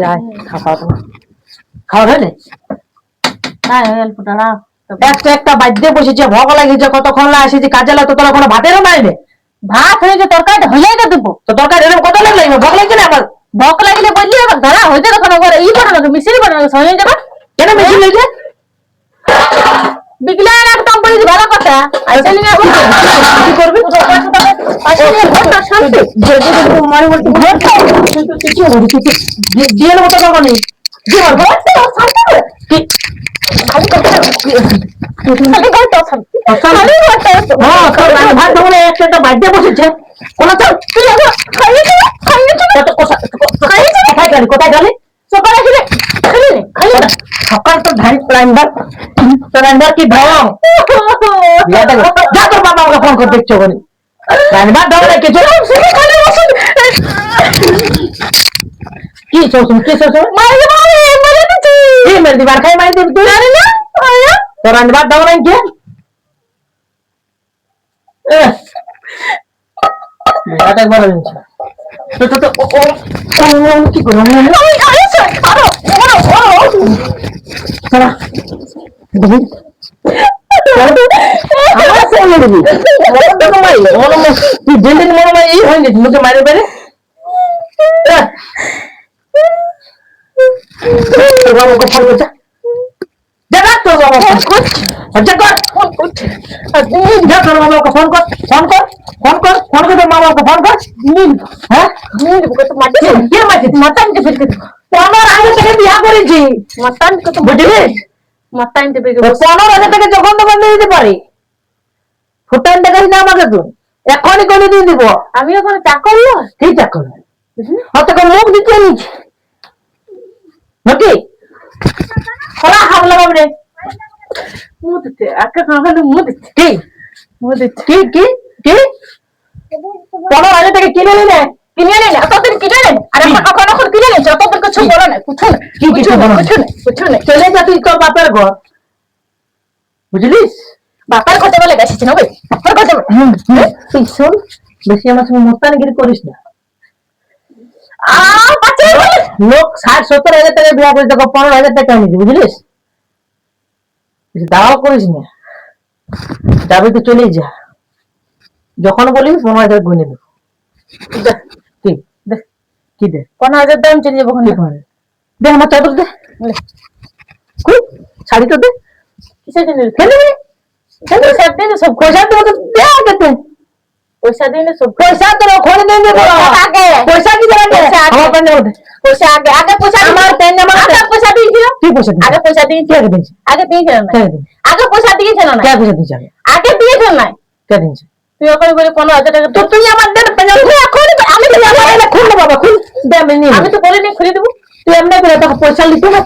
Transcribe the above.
যাই খাওয়া খাওয়া হলে একটা একটা বাদ্যে বসেছে ভোগ লাগিয়েছে কতক্ষণ না কাজে লাগতো তোরা কোনো ভাতেরও মাইনে ভাত হয়েছে তরকারিটা হইলেই তো দেবো তো। তরকারি এরকম কত লোক লাগবে? লাগছে না আমার বক লাগিলে বললি আবার ধরা হইতে তো কোনো করে ই বানানো মিশ্রি বানানো সঙ্গে যাবা। কেন বেশি লেগে বিকলে আর একদম বলি ভালো কথা। আসলে না। কি করবি? আসলে ঘরটা শান্তি। মারি বলতে দিয়ে নেব তো তখন দিয়ে মারবো কি খালি ঘরটা শান্তি খালি ঘরটা হ্যাঁ তোর রান্না ভাত ধরে একটা একটা বাদ্যে বসেছে কোন চল তুই আবার খাইয়ে দিবি খাইয়ে দিবি কত কোথায় কোথায় গেলি সকালে সকাল তো ধান রান্নার তো কি বিয়াটা যা ফোন করে দেখছ রেখে চল খালি বসে কি শ্বশুর কি? শ্বশুর মারি মারি মারি দিছি কি মেরে দিবার খাই মারি দিবি তুই জানি না আয়া তো রান্নার ঢং রেখে বিয়াটা একবার হয়েছে তো তো ও ও কি করব? আমি আইছে আরও বড় বড় সারা দেখি। দিবি মনে মনে তুই দিন মনে মাই এই হয়নি মুখে মারে বেরে যখন তখন দিয়ে দিতে পারি ফুটান দেখাস না আমাকে তুই এখনই করে দিয়ে দিব আমি ওখানে চাকর? চাকর হয়তো মুখ দিতে নিচ্ছে নাকি? খোলা হামলা বাবরে মুখ দিতে আজকে খাওয়ানো মুখ দিচ্ছে কি? দিচ্ছে কি কি কি? পনেরো হাজার টাকা কিনে নিলে কিনে নে এতদিন কিনে নে। আর এখন এখন এখন কিনে নে যতদিন কিছু বলো না কিছু না কি কিছু বলো কিছু না কিছু না। চলে যা তুই তোর বাপের ঘর। বুঝলিস? বাপার কথা বলে গেছিস না ভাই বাপার কথা। তুই শোন বেশি আমার সঙ্গে মোস্তানিগিরি করিস না। আ লোক ষাট সত্তর হাজার টাকা বিয়া করে তোকে পনেরো হাজার টাকা নিয়েছে বুঝলিস? বেশি দাওয়াও করিস না। যাবি তো চলেই যা। যখন বলিস পনেরো হাজার গুনে দেবো কি? দেখ কি দে পনেরো হাজার দাম চলে যাব দে আমার চাদর দে। কই শাড়ি তো দে। কিসের জন্য? ফেলে দে। পয়সা দিলে সব পয়সা দেবো তো। দে পয়সা সব পয়সা দিয়ে দেবো পয়সা আগে। পয়সা কি দেবে পয়সা। আমার পেন দে পয়সা আগে আগে পয়সা আমার। পেন আমার আগে পয়সা দিয়েছিল তুই পয়সা দিবি আগে পয়সা কে দিয়েছিল আগে দিয়েছে দিয়েছিল না আগে পয়সা দিয়েছিল না? কে পয়সা দিয়েছে আগে? দিয়েছিল না? কে দিয়েছে? তুই ওখানে বলি পনেরো হাজার টাকা তো তুই আমার দে পেন এখন আমি তো আমার খুল বাবা খুল। দে আমি আমি তো বলিনি খুলে দেবো। তুই এমনি করে তোকে পয়সা লিখতে না